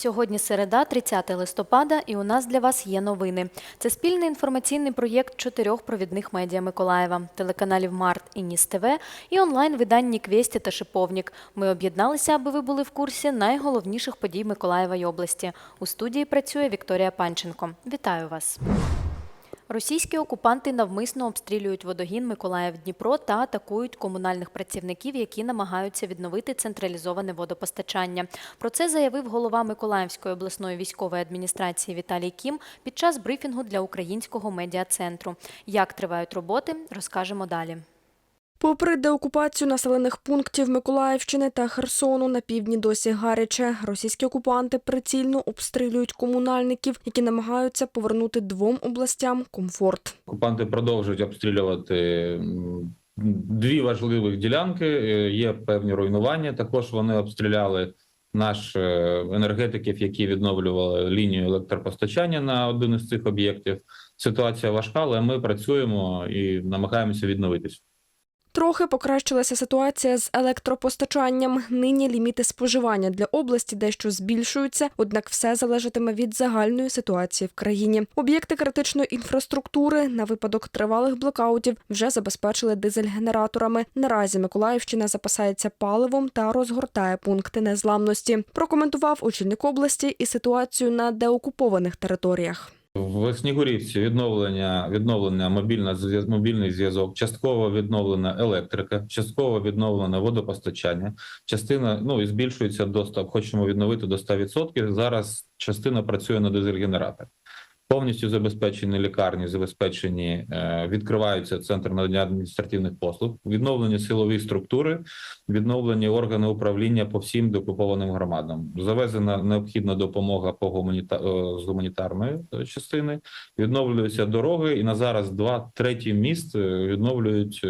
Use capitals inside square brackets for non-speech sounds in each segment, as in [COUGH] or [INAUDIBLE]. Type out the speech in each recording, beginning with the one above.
Сьогодні середа, 30 листопада, і у нас для вас є новини. Це спільний інформаційний проєкт чотирьох провідних медіа Миколаєва, телеканалів Март і Ніс ТВ і онлайн-виданні Квєсті та Шиповнік. Ми об'єдналися, аби ви були в курсі найголовніших подій Миколаєва й області. У студії працює Вікторія Панченко. Вітаю вас. Російські окупанти навмисно обстрілюють водогін Миколаїв-Дніпро та атакують комунальних працівників, які намагаються відновити централізоване водопостачання. Про це заявив голова Миколаївської обласної військової адміністрації Віталій Кім під час брифінгу для українського медіа-центру. Як тривають роботи, розкажемо далі. Попри деокупацію населених пунктів Миколаївщини та Херсону на півдні досі гаряче, російські окупанти прицільно обстрілюють комунальників, які намагаються повернути двом областям комфорт. Окупанти продовжують обстрілювати дві важливих ділянки. е, Є певні руйнування. Також вони обстріляли наш е, енергетиків, які відновлювали лінію електропостачання на один із цих об'єктів. Ситуація важка, але ми працюємо і намагаємося відновитись. Трохи покращилася ситуація з електропостачанням. Нині ліміти споживання для області дещо збільшуються, однак все залежатиме від загальної ситуації в країні. Об'єкти критичної інфраструктури на випадок тривалих блокаутів вже забезпечили дизель-генераторами. Наразі Миколаївщина запасається паливом та розгортає пункти незламності. Прокоментував очільник області і ситуацію на деокупованих територіях. В Снігурівці відновлення відновлення мобільна мобільний зв'язок, частково відновлена електрика, частково відновлено водопостачання. Частина ну і збільшується доступ. Хочемо відновити до 100%. Зараз частина працює на дизель-генераторах. Повністю забезпечені лікарні, забезпечені е, відкриваються центр надання адміністративних послуг, відновлені силові структури, відновлені органи управління по всім деокупованим громадам. Завезена необхідна допомога по гуманіта... е, з гуманітарної е, частини. Відновлюються дороги, і на зараз два треті міст відновлюють,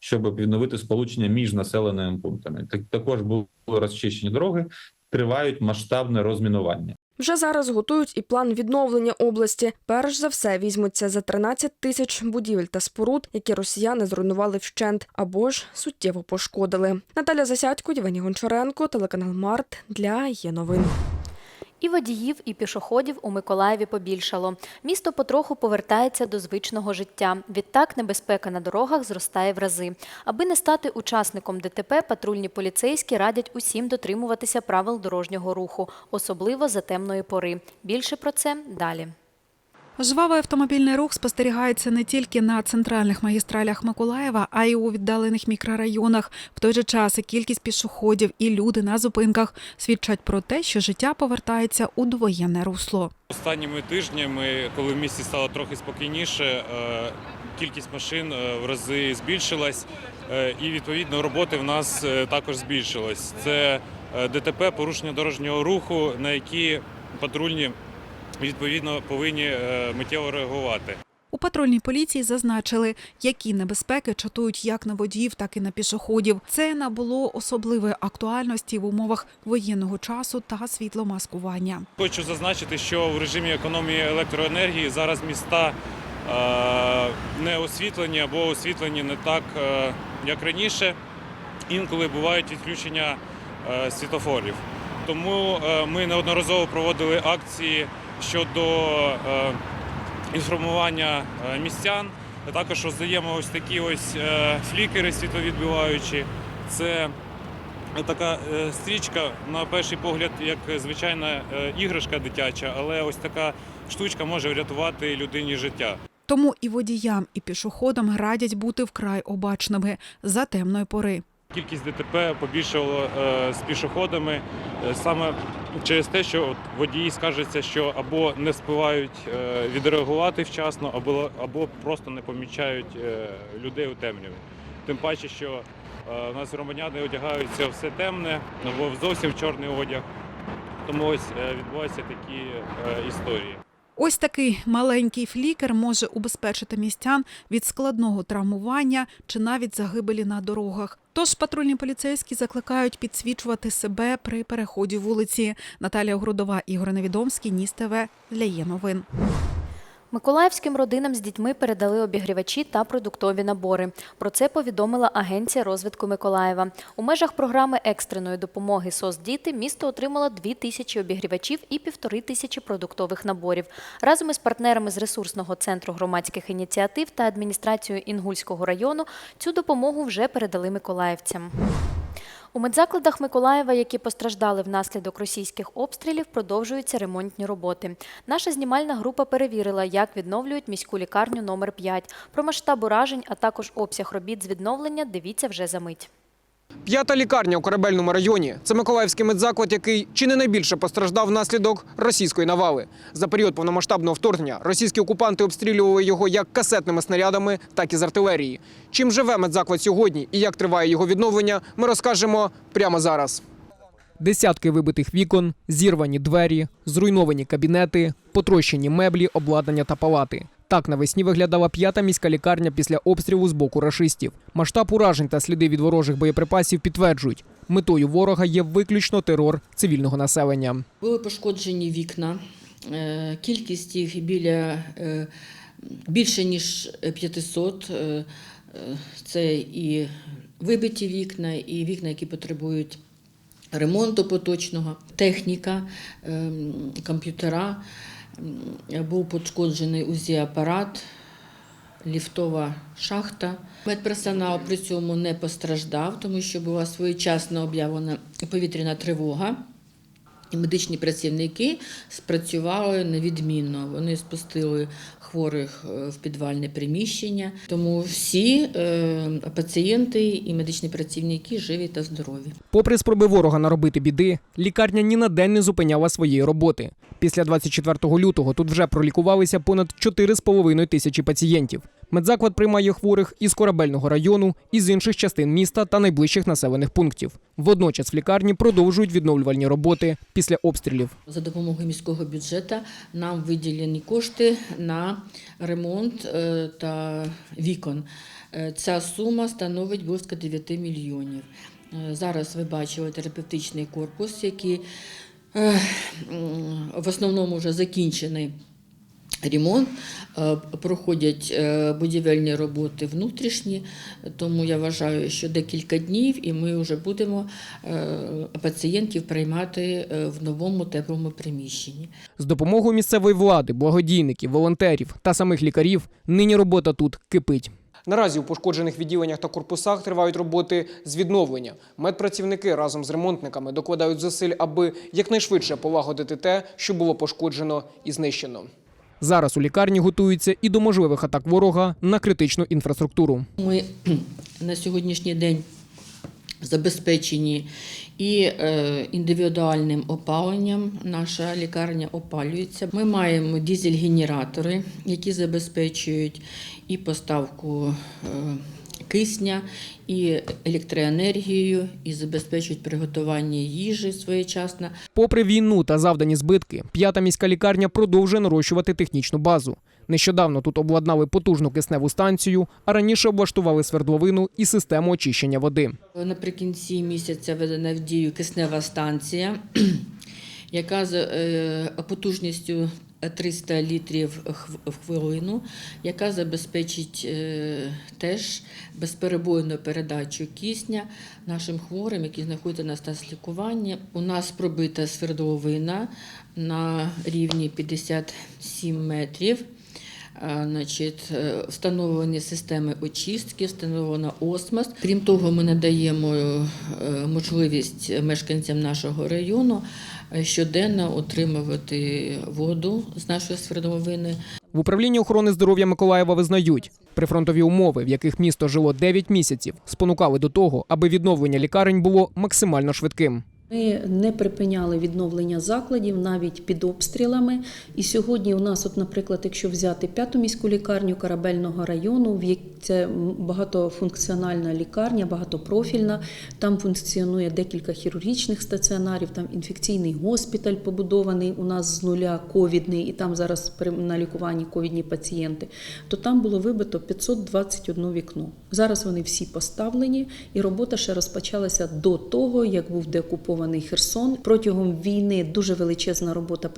щоб відновити сполучення між населеними пунктами. Так також були розчищені дороги, тривають масштабне розмінування. Вже зараз готують і план відновлення області. Перш за все візьмуться за 13 тисяч будівель та споруд, які росіяни зруйнували вщент або ж суттєво пошкодили. Наталя Засядько, Євгеній Гончаренко, телеканал Март для є новин. І водіїв, і пішоходів у Миколаєві побільшало. Місто потроху повертається до звичного життя. Відтак небезпека на дорогах зростає в рази. Аби не стати учасником ДТП, патрульні поліцейські радять усім дотримуватися правил дорожнього руху, особливо за темної пори. Більше про це далі. Жвавий автомобільний рух спостерігається не тільки на центральних магістралях Миколаєва, а й у віддалених мікрорайонах. В той же час і кількість пішоходів і люди на зупинках свідчать про те, що життя повертається у довоєнне русло. Останніми тижнями, коли в місті стало трохи спокійніше, е, кількість машин е, в рази збільшилась, е, і відповідно роботи в нас також збільшилась. Це ДТП, порушення дорожнього руху, на які патрульні відповідно повинні е, миттєво реагувати. У патрульній поліції зазначили, які небезпеки чатують як на водіїв, так і на пішоходів. Це набуло особливої актуальності в умовах воєнного часу та світломаскування. Хочу зазначити, що в режимі економії електроенергії зараз міста е, не освітлені або освітлені не так, е, як раніше. Інколи бувають відключення світофорів. Тому ми неодноразово проводили акції щодо е, інформування е, містян. Також роздаємо ось такі ось е, флікери світловідбиваючі. Це така стрічка, на перший погляд, як звичайна іграшка дитяча, але ось така штучка може врятувати людині життя. Тому і водіям, і пішоходам радять бути вкрай обачними за темної пори. Кількість ДТП побільшало е, з пішоходами е, саме через те, що водії скаржаться, що або не співають е, відреагувати вчасно, або, або просто не помічають людей у темряві. Тим паче, що у нас громадяни одягаються все темне або зовсім чорний одяг. Тому ось відбуваються такі історії. Ось такий маленький флікер може убезпечити містян від складного травмування чи навіть загибелі на дорогах. Тож патрульні поліцейські закликають підсвічувати себе при переході вулиці. Наталія Грудова, Ігор Невідомський, Ніс ТВ для є новин. Миколаївським родинам з дітьми передали обігрівачі та продуктові набори. Про це повідомила Агенція розвитку Миколаєва. У межах програми екстреної допомоги СОС Діти місто отримало 2 тисячі обігрівачів і півтори тисячі продуктових наборів. Разом із партнерами з ресурсного центру громадських ініціатив та адміністрацією Інгульського району цю допомогу вже передали миколаївцям. У медзакладах Миколаєва, які постраждали внаслідок російських обстрілів, продовжуються ремонтні роботи. Наша знімальна група перевірила, як відновлюють міську лікарню номер 5 Про масштаб уражень, а також обсяг робіт з відновлення дивіться вже за мить. П'ята лікарня у корабельному районі. Це Миколаївський медзаклад, який чи не найбільше постраждав внаслідок російської навали. За період повномасштабного вторгнення російські окупанти обстрілювали його як касетними снарядами, так і з артилерії. Чим живе медзаклад сьогодні і як триває його відновлення, ми розкажемо прямо зараз. Десятки вибитих вікон, зірвані двері, зруйновані кабінети, потрощені меблі, обладнання та палати. Так навесні виглядала п'ята міська лікарня після обстрілу з боку рашистів. Масштаб уражень та сліди від ворожих боєприпасів підтверджують, метою ворога є виключно терор цивільного населення. Були пошкоджені вікна. Е, Кількість їх біля е, більше ніж 500. Е, Це і вибиті вікна, і вікна, які потребують ремонту поточного, техніка, ем, комп'ютера. Був пошкоджений УЗІ-апарат, ліфтова шахта. Медперсонал при цьому не постраждав, тому що була своєчасно об'явлена повітряна тривога. І медичні працівники спрацювали невідмінно. Вони спустили хворих е, в підвальне приміщення. Тому всі е, пацієнти і медичні працівники живі та здорові. Попри спроби ворога наробити біди, лікарня ні на день не зупиняла своєї роботи. Після 24 лютого тут вже пролікувалися понад 4,5 тисячі пацієнтів. Медзаклад приймає хворих із корабельного району, із інших частин міста та найближчих населених пунктів. Водночас в лікарні продовжують відновлювальні роботи після обстрілів. За допомогою міського бюджету нам виділені кошти на ремонт е, та вікон. Е, Ця сума становить близько 9 мільйонів. Е, Зараз ви бачили терапевтичний корпус, який в основному вже закінчений. Ремонт Е, проходять е, будівельні роботи внутрішні, тому я вважаю, що декілька днів і ми вже будемо е, пацієнтів приймати е, в новому теплому приміщенні. З допомогою місцевої влади, благодійників, волонтерів та самих лікарів нині робота тут кипить. Наразі у пошкоджених відділеннях та корпусах тривають роботи з відновлення. Медпрацівники разом з ремонтниками докладають зусиль, аби якнайшвидше полагодити те, що було пошкоджено і знищено. Зараз у лікарні готуються і до можливих атак ворога на критичну інфраструктуру. Ми [CLEARS THROAT] на сьогоднішній день забезпечені і е, індивідуальним опаленням. Наша лікарня опалюється. Ми маємо дизель-генератори, які забезпечують і поставку е, кисня, і електроенергією, і забезпечують приготування їжі своєчасно. Попри війну та завдані збитки, п'ята міська лікарня продовжує нарощувати технічну базу. Нещодавно тут обладнали потужну кисневу станцію, а раніше облаштували свердловину і систему очищення води. Наприкінці місяця введена в дію киснева станція, [CLEARS THROAT] яка з е, потужністю 300 літрів в хвилину, яка забезпечить е, теж безперебойну передачу кисня нашим хворим, які знаходяться на стас лікування. У нас пробита свердловина на рівні 57 метрів. А, Значить, е, встановлені системи очистки, встановлена осмос. Крім того, ми надаємо е, можливість мешканцям нашого району е, щоденно отримувати воду з нашої свердловини. В управлінні охорони здоров'я Миколаєва визнають, прифронтові умови, в яких місто жило 9 місяців, спонукали до того, аби відновлення лікарень було максимально швидким. Ми не припиняли відновлення закладів навіть під обстрілами. І сьогодні у нас, от, наприклад, якщо взяти п'яту міську лікарню корабельного району, в це багатофункціональна лікарня, багатопрофільна. Там функціонує декілька хірургічних стаціонарів, там інфекційний госпіталь побудований у нас з нуля, ковідний, і там зараз на лікуванні ковідні пацієнти. То там було вибито 521 вікно. Зараз вони всі поставлені, і робота ще розпочалася до того, як був деокупований окупований Херсон. Протягом війни дуже величезна робота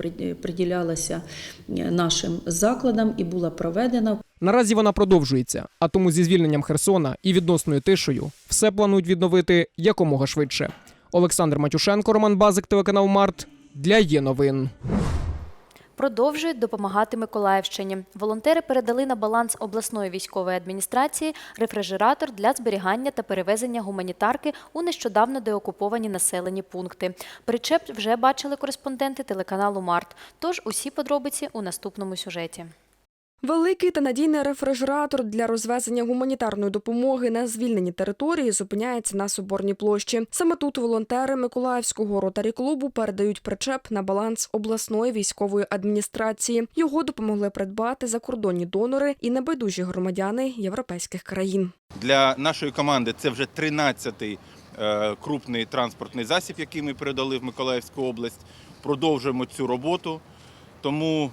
приділялася е, нашим закладам і була проведена. Наразі вона продовжується, а тому зі звільненням Херсона і відносною тишею все планують відновити якомога швидше. Олександр Матюшенко, Роман Базик, телеканал Март для є новин. Продовжують допомагати Миколаївщині. Волонтери передали на баланс обласної військової адміністрації рефрижератор для зберігання та перевезення гуманітарки у нещодавно деокуповані населені пункти. Причеп вже бачили кореспонденти телеканалу Март. Тож усі подробиці у наступному сюжеті. Великий та надійний рефрижератор для розвезення гуманітарної допомоги на звільнені території зупиняється на Соборній площі. Саме тут волонтери Миколаївського ротарі клубу передають причеп на баланс обласної військової адміністрації. Його допомогли придбати закордонні донори і небайдужі громадяни європейських країн. Для нашої команди це вже 13-й е, крупний транспортний засіб, який ми передали в Миколаївську область. Продовжуємо цю роботу. Тому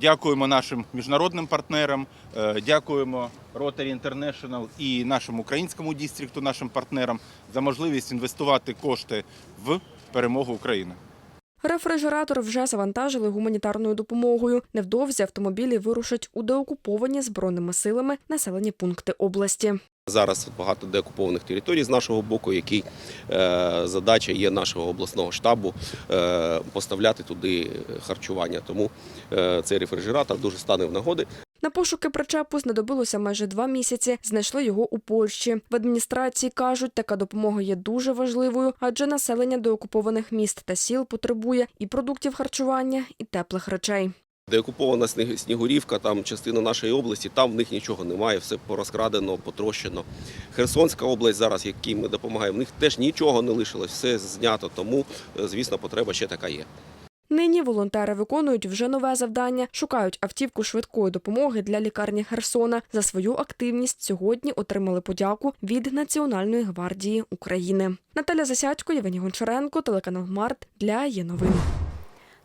дякуємо нашим міжнародним партнерам, е, дякуємо Rotary International і нашому українському дістрікту, нашим партнерам за можливість інвестувати кошти в перемогу України. Рефрижератор вже завантажили гуманітарною допомогою. Невдовзі автомобілі вирушать у деокуповані збройними силами населені пункти області. Зараз багато деокупованих територій з нашого боку, які е, задача є нашого обласного штабу е, поставляти туди харчування. Тому е, цей рефрижератор дуже стане в нагоди. На пошуки причепу знадобилося майже два місяці. Знайшли його у Польщі. В адміністрації кажуть, така допомога є дуже важливою, адже населення деокупованих міст та сіл потребує і продуктів харчування, і теплих речей. Деокупована сніг- Снігурівка, там частина нашої області, там в них нічого немає, все порозкрадено, потрощено. Херсонська область зараз, якій ми допомагаємо, в них теж нічого не лишилось, все знято, тому, е, звісно, потреба ще така є. Нині волонтери виконують вже нове завдання, шукають автівку швидкої допомоги для лікарні Херсона. За свою активність сьогодні отримали подяку від Національної гвардії України. Наталя Засядько, Євгеній Гончаренко, телеканал Март для є новин.